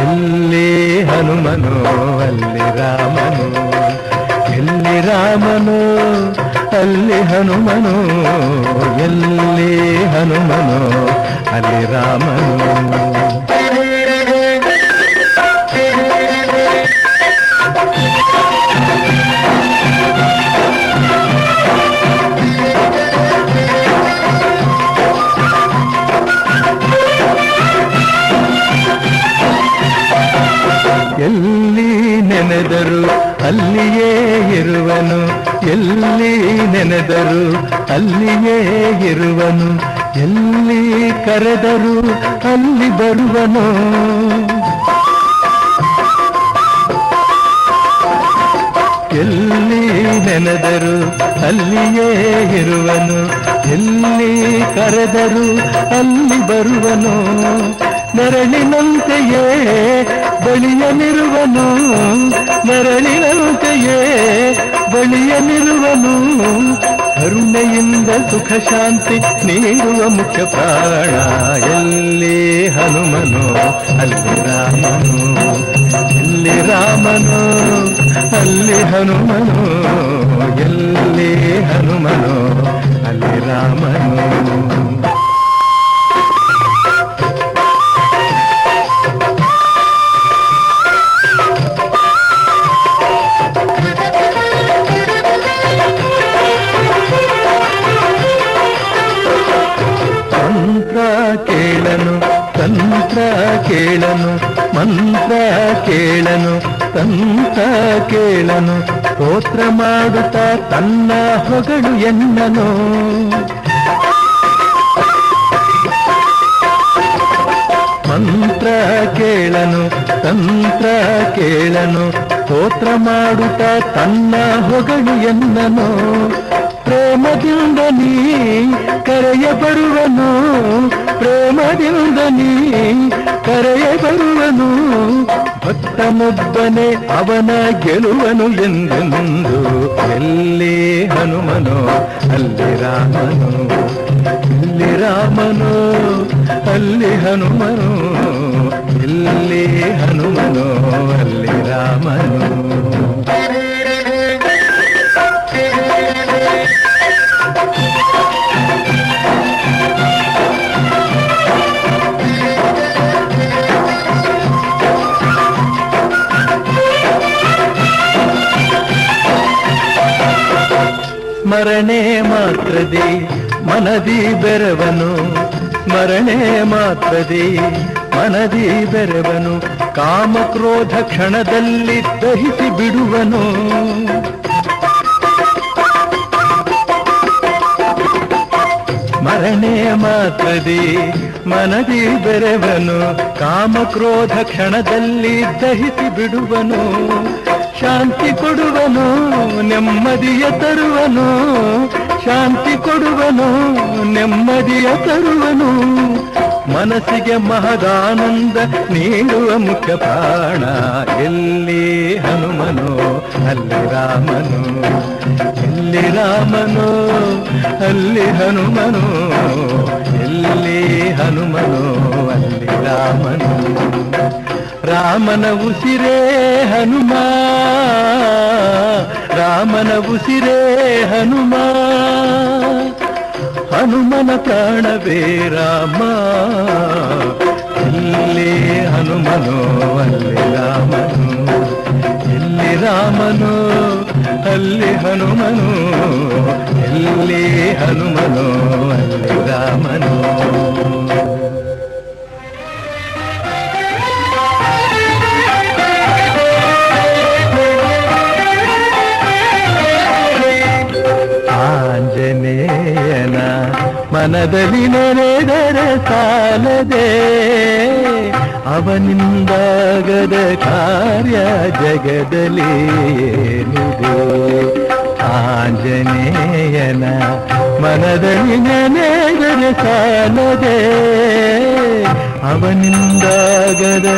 ఎల్లి హనుమను అల్లి రామను ఎల్లి రామను అల్లి హనుమను ఎల్లి హనుమను అల్లి రామను. ಅಲ್ಲಿಯೇ ಇರುವನು, ಎಲ್ಲಿ ಕರೆದರು ಅಲ್ಲಿ ಬರುವನು. ಎಲ್ಲಿ ನೆನೆದರು ಅಲ್ಲಿಯೇ ಇರುವನು, ಎಲ್ಲಿ ಕರೆದರು ಅಲ್ಲಿ ಬರುವನು. ನೆರಳಿನಂತೆಯೇ ಬಳಿಯನಿರುವನು ನೆರಳಿನಂತೆಯೇ ಬಳಿಯನಿರುವನು ಕರುಣೆಯಿಂದ ಸುಖ ಶಾಂತಿ ನೀಡುವ ಮುಖ್ಯ ಪ್ರಾಣ ಎಲ್ಲಿ ಹನುಮನು ಅಲ್ಲಿ ರಾಮನು ಎಲ್ಲಿ ರಾಮನು ಅಲ್ಲಿ ಹನುಮನು ಎಲ್ಲಿ ಹನುಮನು ಅಲ್ಲಿ ರಾಮನು ತಂತ್ರ ಕೇಳನು, ಮಂತ್ರ ಕೇಳನು ತಂತ್ರ ಕೇಳನು, ಸ್ತೋತ್ರ ಮಾಡುತ್ತಾ ತನ್ನ ಹೊಗಳು ಎನ್ನನು. ಮಂತ್ರ ಕೇಳನು ತಂತ್ರ ಕೇಳನು, ಸ್ತೋತ್ರ ಮಾಡುತ್ತಾ ತನ್ನ ಹೊಗಳು ಎನ್ನನು. ಪ್ರೇಮದಿಂದ ನೀ ಕರೆಯ ಬರುವನು ಪ್ರೇಮದಿಂದ ನೀ ಕರೆಯ ಬರುವನು ಮುದ್ದನೆ ಅವನ ಗೆಲುವನು ಎಂದೆಂದು ಎಲ್ಲಿ ಹನುಮನು, ಅಲ್ಲಿ ರಾಮನು, ಇಲ್ಲಿ ರಾಮನು, ಅಲ್ಲಿ ಹನುಮನು. ಇಲ್ಲಿ ಹನುಮನು, ಅಲ್ಲಿ ರಾಮನು. ಸ್ಮರಣೆ ಮಾತ್ರದಿ, ಮನದಿ ಬೆರವನು. ಸ್ಮರಣೆ ಮಾತ್ರದಿ, ಮನದಿ ಬೆರವನು. ಕಾಮ ಕ್ರೋಧ ಕ್ಷಣದಲ್ಲಿ ದಹಿಸಿ ಬಿಡುವನು. ಸ್ಮರಣೆ ಮಾತ್ರದಿ, ಮನದಿ ಬೆರವನು. ಕಾಮ ಕ್ರೋಧ ಕ್ಷಣದಲ್ಲಿ ದಹಿಸಿ ಬಿಡುವನು. ಶಾಂತಿ ಕೊಡುವನು, ನೆಮ್ಮದಿಯ ತರುವನು. ಶಾಂತಿ ಕೊಡುವನು, ನೆಮ್ಮದಿಯ ತರುವನು. ಮನಸ್ಸಿಗೆ ಮಹದಾನಂದ ನೀಡುವ ಮುಖ್ಯ ಪ್ರಾಣ ಎಲ್ಲಿ ಹನುಮನು, ಅಲ್ಲಿ ರಾಮನು. ಎಲ್ಲಿ ರಾಮನು, ಅಲ್ಲಿ ಹನುಮನು. ಎಲ್ಲಿ ಹನುಮನು, ಅಲ್ಲಿ ರಾಮನು. ರಾಮನ ಉಸಿರೇ ಹನುಮ ರಾಮನ ಉಸಿರೇ ಹನುಮ ಹನುಮನ ಪ್ರಾಣವೇ ರಾಮ ಎಲ್ಲಿ ಹನುಮನು ಅಲ್ಲಿ ರಾಮನು ಎಲ್ಲಿ ರಾಮನು ಅಲ್ಲಿ ಹನುಮನು ಎಲ್ಲಿ ಹನುಮನು ಅಲ್ಲಿ ರಾಮನು ಮನದಲ್ಲಿ ನೆರೆದರೆ ಸಾಲದೆ ಅವನಿಂದಾಗದ ಕಾರ್ಯ ಜಗದಲ್ಲಿ ಏನಿದೆ ಆಂಜನೇಯನ ಮನದಲ್ಲಿ ನೆನೆದರೆ ಸಾಲದೆ ಅವನಿಂದಾಗದ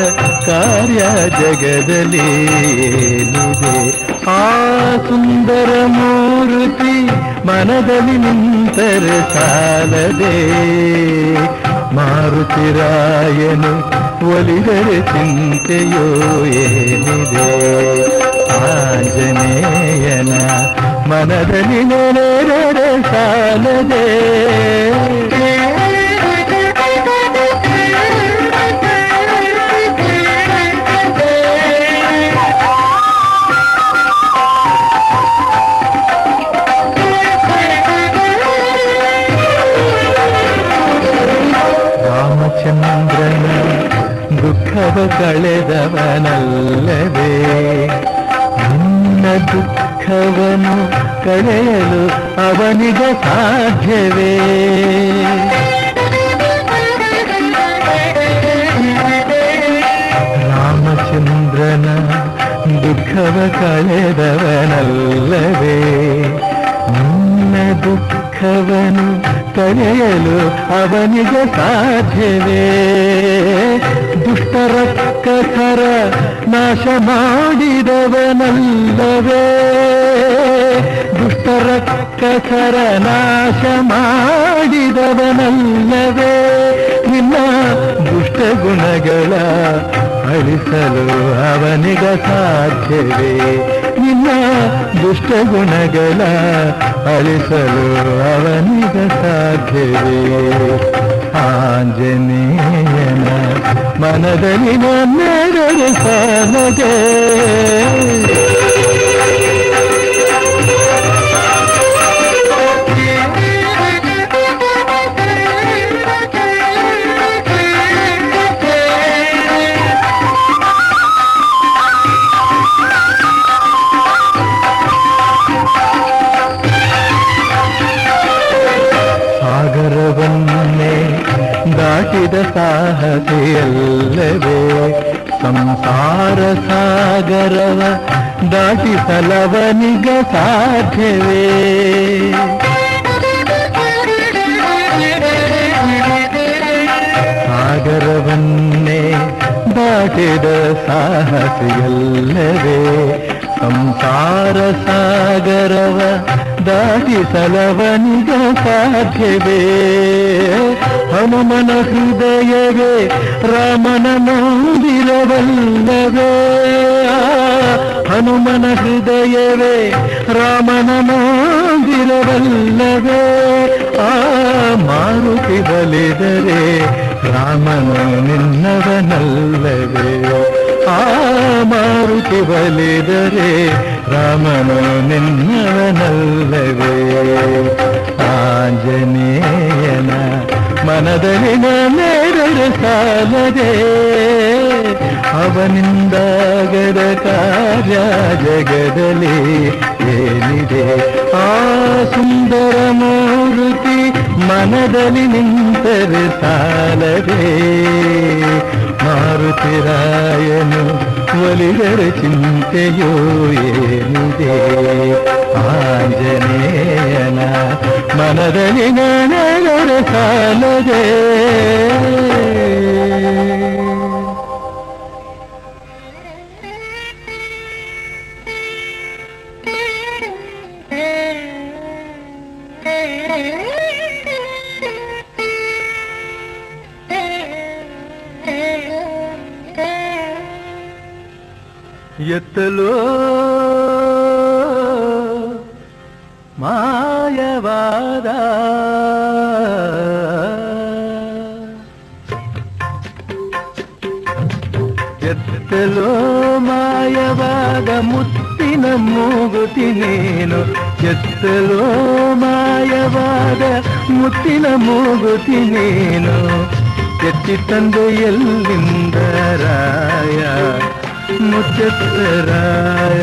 ಕಾರ್ಯ ಜಗದಲ್ಲಿ ಏನಿದೆ ಆ ಸುಂದರ ಮೂರ್ತಿ ಮನದಲ್ಲಿ ನಿಂತರೆ ಸಾಲದೆ ಮಾರುತಿರಾಯನು ಒಲಿದರೆ ಚಿಂತೆಯೋ ಏನಿದೆ ಆಂಜನೇಯನ ಮನದಲ್ಲಿ ನೆನೆದರೆ ಸಾಲದೆ ದುಃಖವನು ಕಳೆಯಲು ಅವನಿಗೆ ಸಾಧ್ಯವೇ? ದುಷ್ಟರ ಕಥರ ನಾಶ ಮಾಡಿದವನಲ್ಲವೇ? ದುಷ್ಟರ ಕಥರ ನಾಶ ಮಾಡಿದವನಲ್ಲವೇ? ನಿನ್ನ ದುಷ್ಟ ಗುಣಗಳ ಅಳಿಸಲು ಅವನಿಗ ಸಾಧ್ಯವೇ? ನಿನ್ನ ದುಷ್ಟ ಗುಣಗಳ ಅಳಿಸಲು ಅವನಿಗ ಸಾಧ್ಯವೇ? ಆಂಜನೇಯನ ಮನದಲ್ಲಿ ನನ್ನೆರಡು ಸಾಲದೆ ಸಾಧ್ಯವೇ ಸಾಗರವನ್ನೇ ದಾಟಿದ ಸಾಹಸಿಯಲ್ಲವೇ ಸಂಸಾರ ಸಾಗರವ ದಾಟಿಸಲವನಿಗ ಸಾಧ್ಯವೇ ಹನುಮನ ಹೃದಯವೇ ರಾಮನ ಮಂದಿರವಲ್ಲವೇ ಹನುಮನ ಹೃದಯವೇ, ರಾಮನ ಮಂದಿರವಲ್ಲವೇ, ಆ ಮಾರುತಿ ಬಲಿದರೆ ರಾಮನು ನಿನ್ನವನಲ್ಲವೇ. ಆ ಮಾರುತಿ ಬಲಿದರೆ ರಾಮನು ನಿನ್ನವನಲ್ಲವೇ. ಆಂಜನೇಯನ ಮನದಲ್ಲಿ ನೆರಳು ಸಾಲದೆ ಅವನಿಂದಾಗದ ಕಾರ್ಯ ಜಗದಲ್ಲಿ ಏನಿದೆ? ಆ ಸುಂದರ ಮೂರ್ತಿ ಮನದಲ್ಲಿ ನಿಂತರೆ ಸಾಲದೆ ಮಾರುತಿರಾಯನು ಒಲಿದರೆ ಚಿಂತೆಯೋ ಏನಿದೆ? ಆಂಜನೇಯನ ಮನದಲ್ಲಿ ಸಾಲದೆ ಎತ್ತಲೋ ಮಾಯವಾದ ಎತ್ತಲೋ ಮಾಯವಾದ ಮುತ್ತಿನ ಮೂಗುತಿ ನೀನು ಎತ್ತಲೋ ಮಾಯವಾದ ಮುತ್ತಿನ ಮೂಗುತಿ ನೀನು ಎತ್ತಿ ತಂದೆ ಎಲ್ಲಿಂದ ರಾಯ ಮುಚ್ಚರಾಯ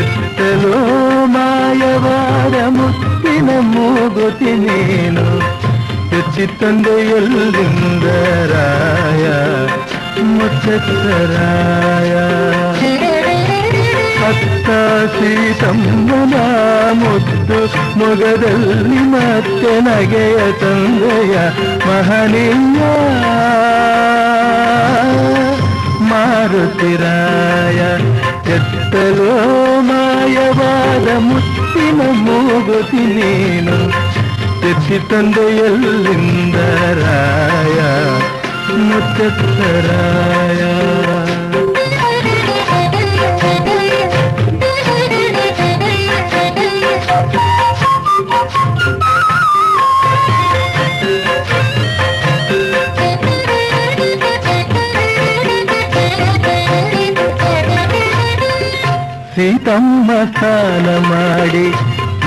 ಎತ್ತಲೋ ಮಾಯವಾದ ಮುತ್ತಿನ ಮೂಗುತಿ ನೀನು ಎಚ್ಚಿ ತಂದೆ ಎಲ್ಲಿಂದ ರಾಯ ಮುಚ್ಚರಾಯ ಅತ್ತ ಸೀತಮ್ಮನ ಮುದ್ದು ಮೊಗದಲ್ಲಿ ಮತ್ತೆ ನಗೆಯ ತಂದೆಯ ಮಹನೀಯ ಮಾರುತಿರಾಯ ಎತ್ತಲೋ ಮಾಯವಾದ ಮುತ್ತಿನ ಮೂಗುತಿ ನೀನು ಎತ್ತಿ ತಂದೆಯಲ್ಲಿಂದ ರಾಯ ಸ್ನಾನ ಮಾಡಿ,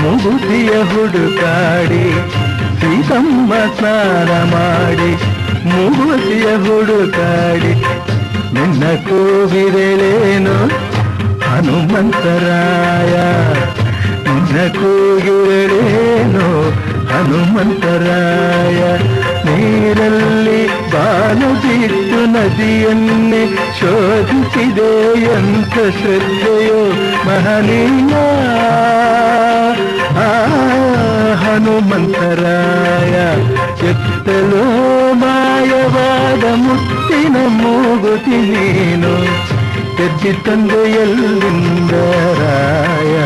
ಮುಗುತಿಯ ಹುಡುಕಾಡಿ, ಸೀತಮ್ಮ ಸ್ನಾನ ಮಾಡಿ, ಮುಗುತಿಯ ಹುಡುಕಾಡಿ, ನಿನ್ನ ಕೂಗಿರಲೇನು ಹನುಮಂತರಾಯ, ನಿನ್ನ ಕೂಗಿರಲೇನು ಹನುಮಂತರಾಯ. ನೀರಲ್ಲಿ ಬಾನು ಬಿದ್ದು ನದಿಯನ್ನೇ ಶೋಧಿಸಿದೆ ಎಂತ ಶ್ರದ್ಧೆಯೋ ಮಹನೀಯ ಆ ಹನುಮಂತರಾಯ ಎತ್ತಲೋ ಮಾಯವಾದ ಮುತ್ತಿನ ಮೂಗುತಿ ನೀನು ಎದ್ದಿ ತಂದೆಯಲ್ಲಿಂದ ರಾಯ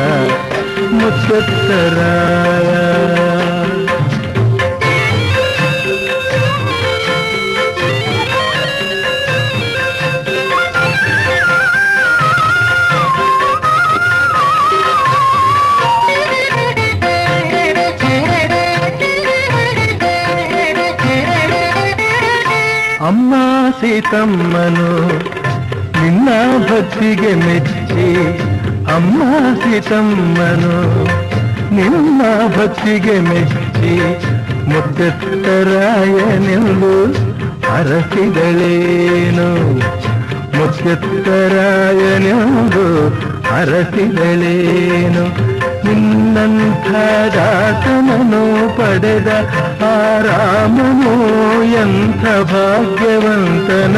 ಅಮ್ಮ ಸೀತಮ್ಮನು ನಿನ್ನ ಭಕ್ತಿಗೆ ಮೆಚ್ಚಿ ಅಮ್ಮ ಸೀತಮ್ಮನು ನಿನ್ನ ಭಕ್ತಿಗೆ ಮೆಚ್ಚಿ ಮುತ್ತೆತ್ತರಾಯನೆಂದು ಅರಸಿದಳೇನು? ಮುತ್ತೆತ್ತರಾಯನೆಂದು ಅರಸಿದಳೇನು? ನಿನ್ನಂಥ ದಾಸನನು ಪಡೆದ ಆ ರಾಮನು ಎಂಥ ಭಾಗ್ಯವಂತನಯ್ಯ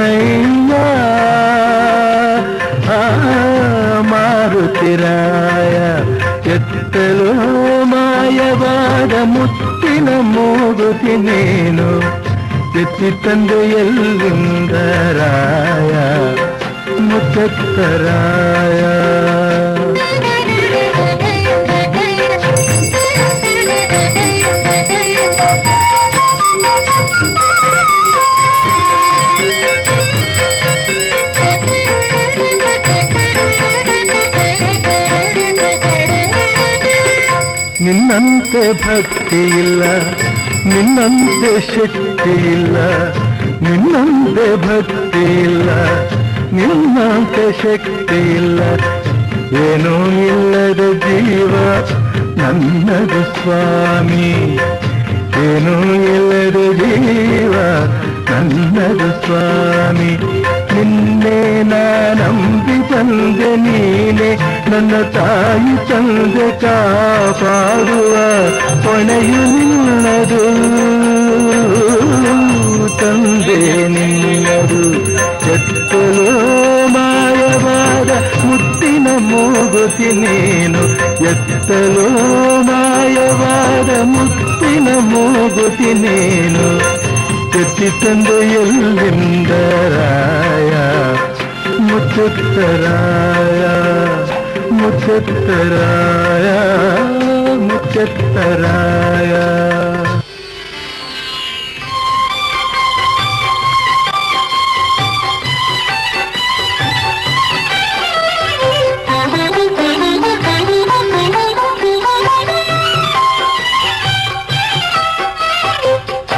ಆ ಮಾರುತಿರಾಯ ಎತ್ತಲೋ ಮಾಯವಾದ ಮುತ್ತಿನ ಮೂಗುತಿ ನೀನು ಎತ್ತಿ ತಂದೆಯಲ್ಲಿಂದ ರಾಯ ಮುತ್ತರಾಯ ನಿನ್ನಂತೆ ಭಕ್ತಿ ಇಲ್ಲ, ನಿನ್ನಂತೆ ಶಕ್ತಿ ಇಲ್ಲ, ನಿನ್ನಂತೆ ಭಕ್ತಿ ಇಲ್ಲ, ನಿನ್ನಂತೆ ಶಕ್ತಿ ಇಲ್ಲ. ಏನೂ ಇಲ್ಲದ ಜೀವ. ನನ್ನದು ಸ್ವಾಮಿ ಏನೂ ಇಲ್ಲದ ಜೀವ ನನ್ನದು ಸ್ವಾಮಿ ನಿನ್ನೆ ನಂಬಿ ತಂದೆ ನೀನೆ ನನ್ನ ತಾಯಿ ತಂದೆ ಕಾಪಾಡುವ ಹೊಣೆಯು ನಿನ್ನದು ತಂದೆ ನಿನ್ನದು ಎತ್ತಲೋ ಮಾಯವಾದ ಮುತ್ತಿನ ಮೂಗುತಿ ನೀನು ಎತ್ತಲೋ ಮಾಯವಾದ ಮುತ್ತಿನ ಮೂಗುತಿ ನೀನು ಎತ್ತಿ ತಂದೆಯಲ್ಲಿಂದ ರಾಯ ಮುಚ್ಚುತ್ತರಾಯ ಮುಚ್ಚುತ್ತರಾಯ ಮುಚ್ಚುತ್ತರಾಯ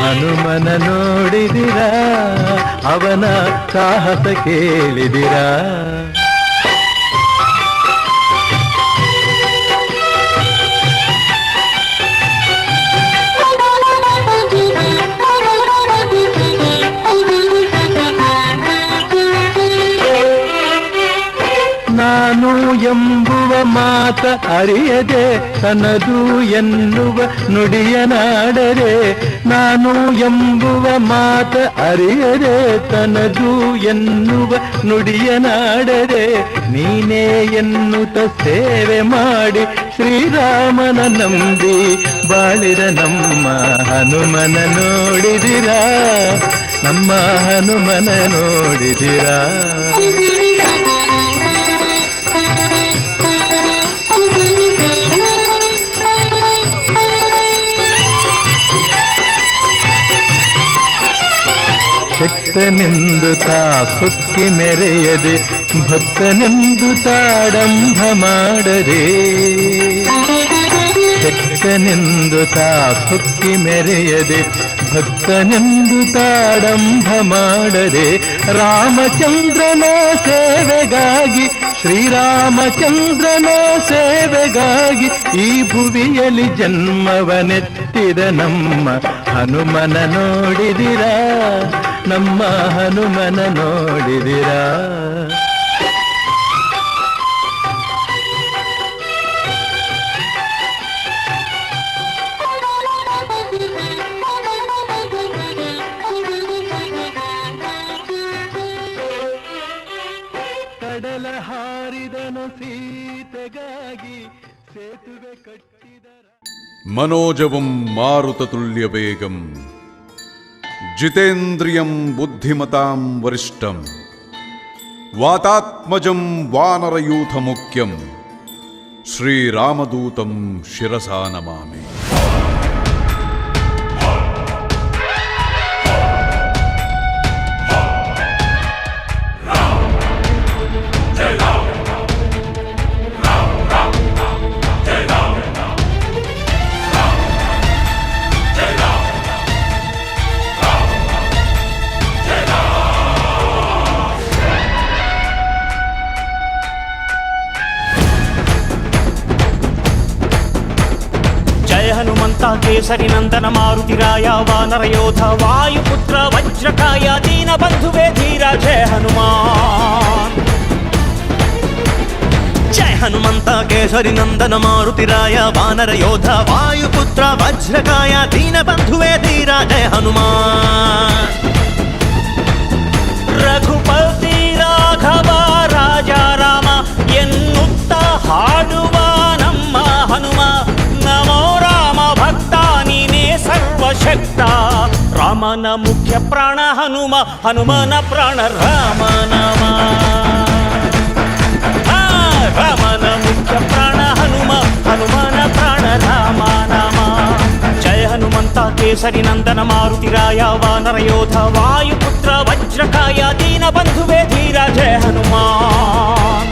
ಹನುಮನ ನೋಡಿದಿರ? ಅವನ ಸಾಹಸ ಕೇಳಿದಿರ? ನಾನು ಎಂಬುವ ಮಾತ ಅರಿಯದೆ ತನದು ಎನ್ನುವ ನುಡಿಯನಾಡರೆ ನಾನು ಎಂಬುವ ಮಾತ ಅರಿಯದೆ ತನದು ಎನ್ನುವ ನುಡಿಯ ನಾಡದೆ ನೀನೇ ಎನ್ನುತ್ತ ಸೇವೆ ಮಾಡಿ ಶ್ರೀರಾಮನ ನಂಬಿ ಬಾಳಿದ ನಮ್ಮ ಹನುಮನ ನೋಡಿದಿರಾ, ನಮ್ಮ ಹನುಮನ ನೋಡಿದಿರಾ. ಶಕ್ತನೆಂದು ತಾ ಸುಕ್ಕಿ ಮೆರೆಯದೆ, ಭಕ್ತನೆಂದು ತಾಡಂಭ ಮಾಡದೆ. ಶಕ್ತನೆಂದು ತಾ ಸುಕ್ಕಿ ಮೆರೆಯದೆ, ಭಕ್ತನೆಂದು ತಾಡಂಭ ಮಾಡದೆ. ರಾಮಚಂದ್ರನ ಸೇವೆಗಾಗಿ, ಶ್ರೀರಾಮಚಂದ್ರನ ಸೇವೆಗಾಗಿ ಈ ಭುವಿಯಲ್ಲಿ ಜನ್ಮವನೆತ್ತಿದ ನಮ್ಮ ಹನುಮನ ನೋಡಿದಿರಾ? ನಮ್ಮ ಹನುಮನ ನೋಡಿದಿರಾ ಕಡಲ ಹಾರಿದನು ಸೀತೆಗಾಗಿ ಸೇತುವೆ ಕಟ್ಟಿದರ മനോജവും മാരുതതുല്യവേഗം ജിതേന്ദ്രിയം जितेन्द्रियं बुद्धिमतां वरिष्ठं वातात्मजं वानरयूथमुख्यं श्रीरामदूतं शिरसा नमामि। ಹನುಮಂತ ಕೇಸರಿ ನಂದನ ಮಾರುತಿರಾಯ ವಾನರ ಯೋಧ ವಾಯುಪುತ್ರ ವಜ್ರಕಾಯ ದೀನ ಬಂಧುವೇ ಧೀರ ಜಯ ಹನುಮಾನ್ ಜಯ ಹನುಮಂತ ಕೇಸರಿ ನಂದನ ಮಾರುತಿರಾಯ ವಾನರ ಯೋಧ ವಾಯುಪುತ್ರ ವಜ್ರಕಾಯ ದೀನ ಬಂಧುವೇ ಧೀರ ಜಯ ಹನುಮಾನ್ ರಘುಪತಿ ರಾಘವ ರಾಜ ರಾಮ ಎನ್ನುತ್ತ ಹಾಡುವ ನಮ್ಮ ಹನುಮ ನಮೋ ರಾಮ ಭಕ್ತ ನೀನೇ ಸರ್ವಶಕ್ತ ರಾಮನ ಮುಖ್ಯ ಪ್ರಾಣ ಹನುಮ ಹನುಮನ ಪ್ರಾಣ ರಾಮ ನಾಮ ಆ, ರಾಮನ ಮುಖ್ಯ ಪ್ರಾಣ ಹನುಮ ಹನುಮನ ಪ್ರಾಣ ರಾಮ ನಾಮ ಜಯ ಹನುಮಂತ ಕೇಸರಿ ನಂದನ ಮಾರುತಿರಾಯ ವಾನರ ಯೋಧ ವಾಯುಪುತ್ರ ವಜ್ರಕಾಯ ದೀನ ಬಂಧುವೇ ಧೀರ ಜಯ ಹನುಮಾನ್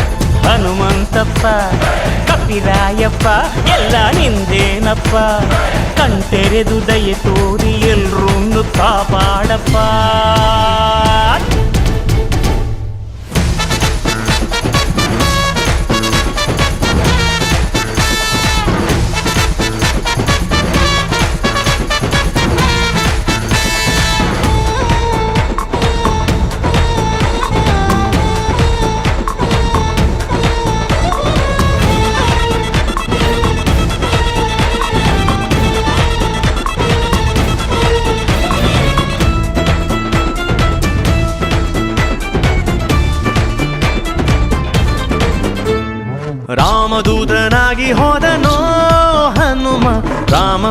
ಹನುಮಂತಪ್ಪ ಕಪಿರಾಯಪ್ಪ ಎಲ್ಲ ನಿಂದೇನಪ್ಪ ಕಣ್ತೆರೆದು ದಯೆ ತೋರಿ ಎಲ್ರೂ ಕಾಪಾಡಪ್ಪ.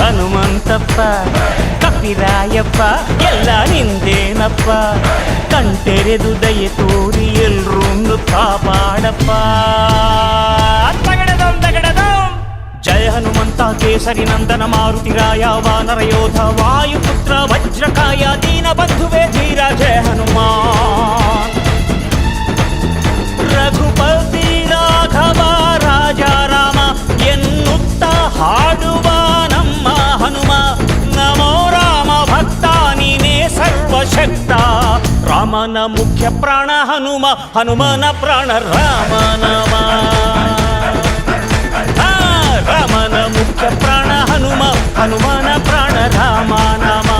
ಹನುಮಂತಪ್ಪ ಕಪಿರಾಯಪ್ಪ ಎಲ್ಲ ನಿಂದೇನಪ್ಪ ಕಣ್ತೆರೆದು ದಯೆ ತೋರಿ ಎಲ್ರೂ ಕಾಪಾಡಪ್ಪ ತಗಡದಂ ತಗಡದಂ ಜಯ ಹನುಮಂತ ಕೇಸರಿ ನಂದನ ಮಾರುತಿರಾಯ ವಾನರ ಯೋಧ ವಾಯುಪುತ್ರ ವಜ್ರಕಾಯ ದೀನ ಬಂಧುವೆ ಧೀರ ಜಯ ಹನುಮಾನ್ వామన ముఖ్య ప్రాణ హనుమ హనుమన ప్రాణ రామనామా రామన ముఖ్య ప్రాణ హనుమ హనుమన ప్రాణ రామానామా